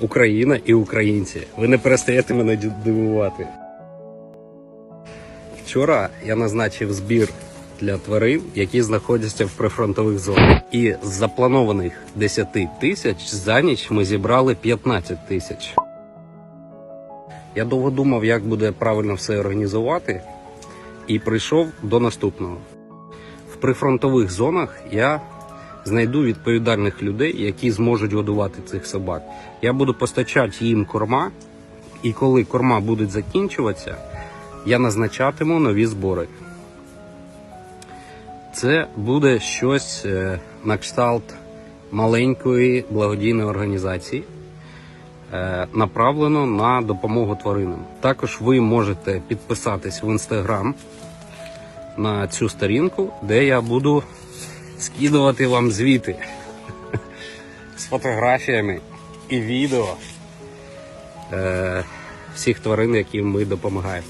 Україна і українці. Ви не перестаєте мене дивувати. Вчора я назначив збір для тварин, які знаходяться в прифронтових зонах. І з запланованих 10 тисяч за ніч ми зібрали 15 тисяч. Я довго думав, як буде правильно все організувати, і прийшов до наступного. В прифронтових зонах я знайду відповідальних людей, які зможуть годувати цих собак. Я буду постачати їм корма, і коли корма будуть закінчуватися, я назначатиму нові збори. Це буде щось е, на кшталт маленької благодійної організації, е, направлено на допомогу тваринам. Також ви можете підписатись в інстаграм на цю сторінку, де я буду скидувати вам звіти з фотографіями і відео е, всіх тварин, яким ми допомагаємо.